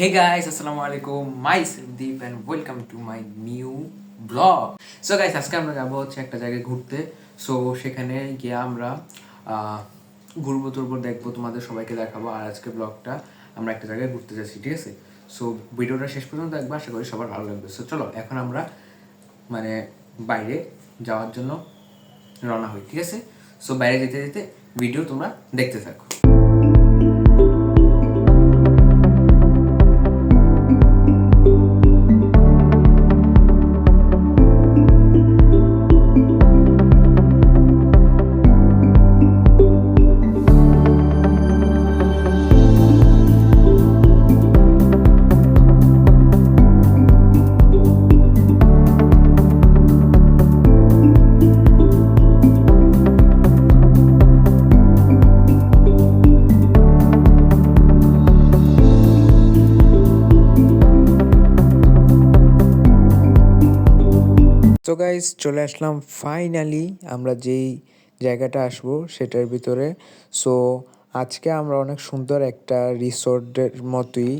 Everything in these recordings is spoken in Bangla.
হে গাইস আসসালামু আলাইকুম my Deep and welcome to my new blog so guys আজকে আমরা যাব হচ্ছে একটা জায়গায় ঘুরতে। সো সেখানে গিয়ে আমরা ঘুরবো, টুরবো, দেখব, তোমাদের সবাইকে দেখাবো। আর আজকে ব্লগটা আমরা একটা জায়গায় ঘুরতে যাচ্ছি, ঠিক আছে? সো ভিডিওটা শেষ পর্যন্ত দেখব, আশা করি সবার ভালো লাগবে। সো চলো, এখন আমরা মানে বাইরে যাওয়ার জন্য রওনা হই, ঠিক আছে? সো বাইরে যেতে যেতে ভিডিও তোমরা দেখতে থাকো। তো গাইজ চলে আসলাম ফাইনালি আমরা যেই জায়গাটা আসব সেটার ভিতরে। সো আজকে আমরা অনেক সুন্দর একটা রিসোর্টের মতোই,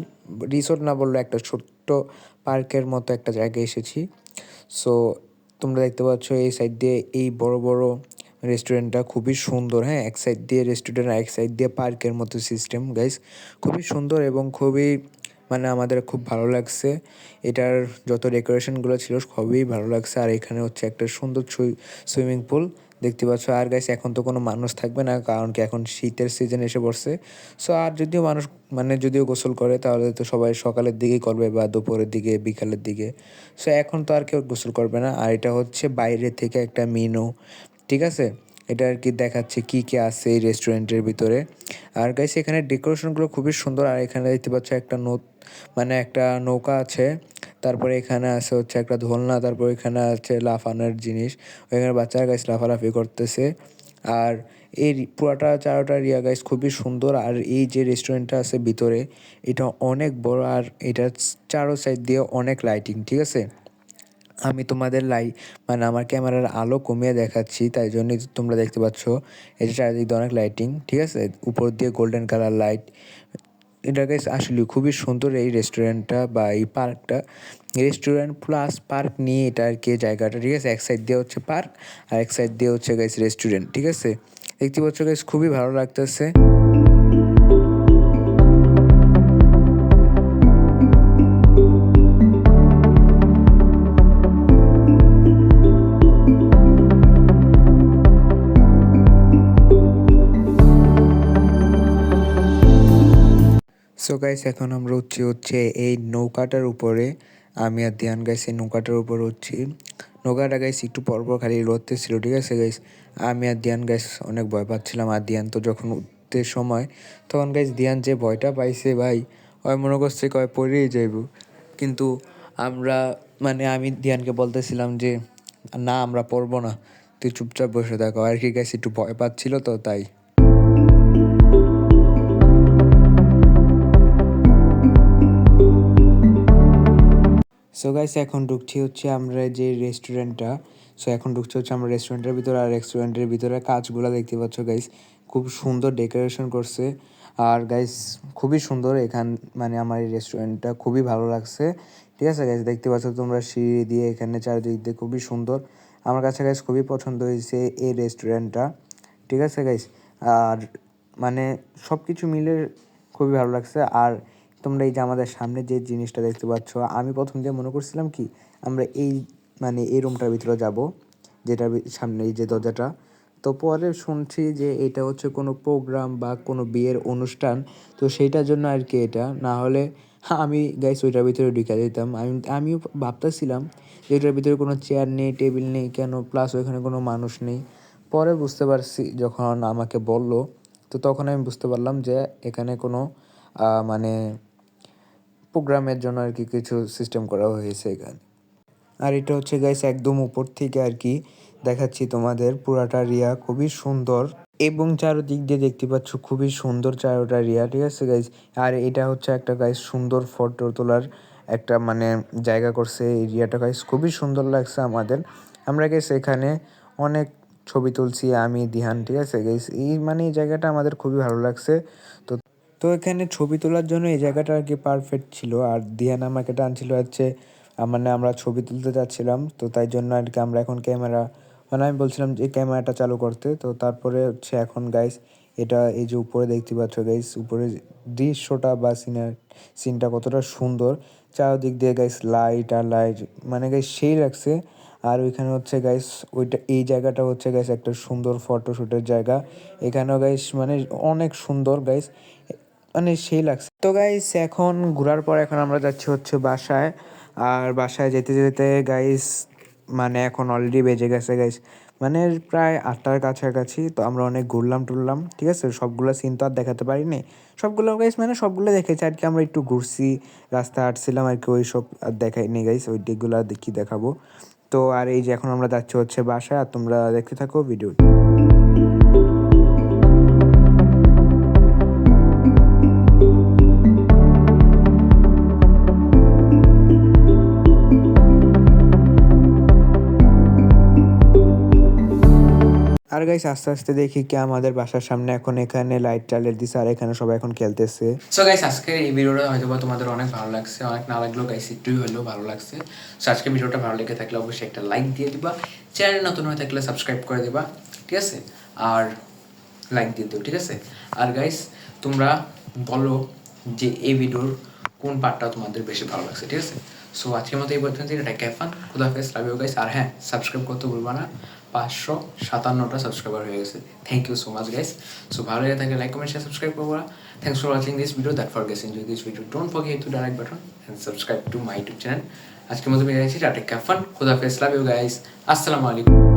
রিসোর্ট না বললে একটা ছোট্ট পার্কের মতো একটা জায়গায় এসেছি। সো তোমরা দেখতে পাচ্ছ এই সাইড দিয়ে এই বড় বড় রেস্টুরেন্টটা খুবই সুন্দর হ্যাঁ? এক সাইড দিয়ে রেস্টুরেন্ট আর এক সাইড দিয়ে পার্কের মতো সিস্টেম গাইস খুবই সুন্দর এবং খুবই মানে আমাদের খুব ভালো লাগছে। এটার যত ডেকোরেশনগুলো ছিল খুবই ভালো লাগছে। আর এখানে হচ্ছে একটা সুন্দর সুইমিং পুল দেখতে পাচ্ছ। আর গাইস এখন তো কোনো মানুষ থাকবে না, কারণ কি এখন শীতের সিজন এসে পড়ছে। সো আর যদিও মানুষ মানে যদিও গোসল করে, তাহলে তো সবাই সকালের দিকেই করবে বা দুপুরের দিকে, বিকালের দিকে। সো এখন তো আর কেউ গোসল করবে না। আর এটা হচ্ছে বাইরে থেকে একটা মেনু ঠিক আছে? এটা আর কি দেখাচ্ছে কি কি আছে এই রেস্টুরেন্টের ভিতরে। আর গাইস এখানে ডেকোরেশনগুলো খুবই সুন্দর। আর এখানে দেখতে পাচ্ছ একটা নৌ মানে একটা নৌকা আছে। তারপরে এখানে আছে হচ্ছে একটা ধোলনা, তারপর এখানে আছে লাফানোর জিনিস। ওইখানে বাচ্চারা গাইস লাফালাফি করতেছে। আর এই পুরাটা চারোটা রিয়া গাইস খুবই সুন্দর। আর এই যে রেস্টুরেন্টটা আছে ভিতরে, এটা অনেক বড়। আর এটা চারো সাইড দিয়ে অনেক লাইটিং ঠিক আছে? আমি তোমাদের লাই মানে আমার ক্যামেরার আলো কমিয়ে দেখাচ্ছি, তাই জন্যই তোমরা দেখতে পাচ্ছ। এই যে চারিদিক দিয়ে অনেক লাইটিং ঠিক আছে? উপর দিয়ে গোল্ডেন কালার লাইট এটা গাইস আসলে খুবই সুন্দর এই রেস্টুরেন্টটা বা এই পার্কটা রেস্টুরেন্ট প্লাস পার্ক নিয়ে এটা আর কি জায়গাটা, ঠিক আছে? এক সাইড দিয়ে হচ্ছে পার্ক আর এক সাইড দিয়ে হচ্ছে গাইস রেস্টুরেন্ট ঠিক আছে? দেখতে পাচ্ছ গাইস খুবই ভালো লাগতেছে। সো গাইস এখন আমরা উঠছি হচ্ছে এই নৌকাটার উপরে। আমি আর ধ্যান গাইস এই নৌকাটার উপর উঠছি। নৌকাটা গাইস একটু পরপর খালি রোদতে ছিল ঠিক আছে গাইস আমি আর ধ্যান গাইস অনেক ভয় পাচ্ছিলাম। আর ধ্যান তো যখন উঠতে সময়, তখন গাইস ধ্যান যে ভয়টা পাইছে ভাই, ওই মনে করছে কয় পড়েই যাইব। কিন্তু আমরা মানে আমি ধ্যানকে বলতেছিলাম যে, না, আমরা পড়ব না। তুই চুপচাপ বসে থাকো। আর কি গাইস একটু ভয় পাচ্ছিল তো তাই। সো গাইস এখন ঢুকছি হচ্ছে আমরা যে রেস্টুরেন্টটা সো এখন ঢুকছি হচ্ছে আমরা রেস্টুরেন্টের ভিতরে, আর রেস্টুরেন্টের ভিতরে কাজগুলো দেখতে পাচ্ছ গাইস খুব সুন্দর ডেকোরেশন করছে। আর গাইস খুবই সুন্দর এখান মানে আমার এই রেস্টুরেন্টটা খুবই ভালো লাগছে। ঠিক আছে গাইস দেখতে পাচ্ছ তোমরা সিঁড়ি দিয়ে এখানে চারিদিক দিয়ে খুবই সুন্দর। আমার কাছে গাইস খুবই পছন্দ হয়েছে এই রেস্টুরেন্টটা ঠিক আছে গাইস আর মানে সব কিছু মিলে খুবই ভালো লাগছে। আর তোমরা এই যে আমাদের সামনে যে জিনিসটা দেখতে পাচ্ছ, আমি প্রথম দিয়ে মনে করছিলাম কি, আমরা এই মানে এই রুমটার ভিতরে যাব, যেটার সামনে এই যে দরজাটা। তো পরে শুনছি যে এটা হচ্ছে কোনো প্রোগ্রাম বা কোনো বিয়ের অনুষ্ঠান, তো সেইটার জন্য আর কি এটা। না হলে আমি গাইস ওইটার ভিতরে ঢুকে দিতাম আমি, আমিও ভাবতেছিলাম যে এটার ভিতরে কোনো চেয়ার নেই টেবিল নেই কেন? প্লাস ওইখানে কোনো মানুষ নেই। পরে বুঝতে পারছি যখন আমাকে বলল, তো তখন আমি বুঝতে পারলাম যে এখানে কোনো মানে প্রোগ্রামের জন্য আর কি কিছু সিস্টেম করা হয়েছে এখানে। আর এটা হচ্ছে গাইস একদম উপর থেকে আর কি দেখাচ্ছি তোমাদের। পুরাটা রিয়া খুবই সুন্দর এবং চারোদিক দিয়ে দেখতে পাচ্ছ খুবই সুন্দর চারোটা রিয়া, ঠিক আছে গাইস আর এটা হচ্ছে একটা গাইস সুন্দর ফটো তোলার একটা মানে জায়গা করছে এরিয়াটা গাইস খুবই সুন্দর লাগছে আমাদের। আমরা গাইস এখানে অনেক ছবি তুলছি, আমি, দিহান, ঠিক আছে গাইস এই মানে এই জায়গাটা আমাদের খুবই ভালো লাগছে। তো তো এখানে ছবি তোলার জন্য এই জায়গাটা আর কি পারফেক্ট ছিল। আর দিয়ান আমাকে টানছিল হচ্ছে মানে আমরা ছবি তুলতে যাচ্ছিলাম, তো তাই জন্য আর কি আমরা এখন ক্যামেরা মানে আমি বলছিলাম যে ক্যামেরাটা চালু করতে। তো তারপরে হচ্ছে এখন গাইস এটা এই যে উপরে দেখতে পাচ্ছ গাইস উপরে দৃশ্যটা বা সিনার সিনটা কতটা সুন্দর। চারদিক দিয়ে গাইস লাইট আর লাইট মানে গাইস সেই লাগছে। আর ওইখানে হচ্ছে গাইস ওইটা, এই জায়গাটা হচ্ছে গাইস একটা সুন্দর ফটোশ্যুটের জায়গা। এখানেও গাইস মানে অনেক সুন্দর গাইস মানে সেই লাগছে। তো গাইস এখন ঘোরার পর এখন আমরা যাচ্ছি হচ্ছে বাসায়। আর বাসায় যেতে যেতে গাইস মানে এখন অলরেডি বেজে গেছে গাইস মানে প্রায় আটটার কাছাকাছি। তো আমরা অনেক ঘুরলাম টুরলাম, ঠিক আছে? সবগুলো সিন তো আর দেখাতে পারিনি। সবগুলো গাইস মানে সবগুলো দেখেছি আর কি। আমরা একটু ঘুরছি, রাস্তা হাঁটছিলাম আর কি ওই সব আর দেখাইনি গাইস ওই দিকগুলো আর কি দেখাবো। তো আর এই যে এখন আমরা যাচ্ছি হচ্ছে বাসায়, আর তোমরা দেখতে থাকো ভিডিও আর গাইস আস্তে আস্তে দেখি কি আমাদের বাসার সামনে এখন এখানে লাইট টাইলের দিছে, আর এখানে সবাই এখন খেলতেছে। সো গাইস আজকে এই ভিডিওটা হয়তো তোমাদের অনেক ভালো লাগছে, অনেক না লাগলেও গাইস একটুই হলেও ভালো লাগছে। সো আজকে ভিডিওটা ভালো লেগে থাকলে অবশ্যই একটা লাইক দিয়ে দিবা চ্যানেল নতুন হয়ে থাকলে সাবস্ক্রাইব করে দিবা, ঠিক আছে? আর লাইক দিয়ে দিও, ঠিক আছে? আর গাইস তোমরা বলো যে এই ভিডিওর কোন পার্টটা তোমাদের বেশি ভালো লাগছে, ঠিক আছে? সো আজকের মতো এই পর্যন্ত এটা ক্যাফান খুদাফেজ লাভ ইউ গাইস আর হ্যাঁ সাবস্ক্রাইব করতে ভুলবা না। পাঁচশো সাতান্নটা সাবস্ক্রাইবার হয়ে গেছে। Thank you so much guys so ভালো লেগে থাকলে লাইক কমেন্ট শেয়ার সাবস্ক্রাইব করব। Thanks for watching this video that for guys enjoy this video don't forget to like button and subscribe to my YouTube channel আজকের মতো বেরিয়ে গেছি টাটা ক্যাফান খুদাফেজ লাভ ইউ গাইস আসসালামু আলাইকুম।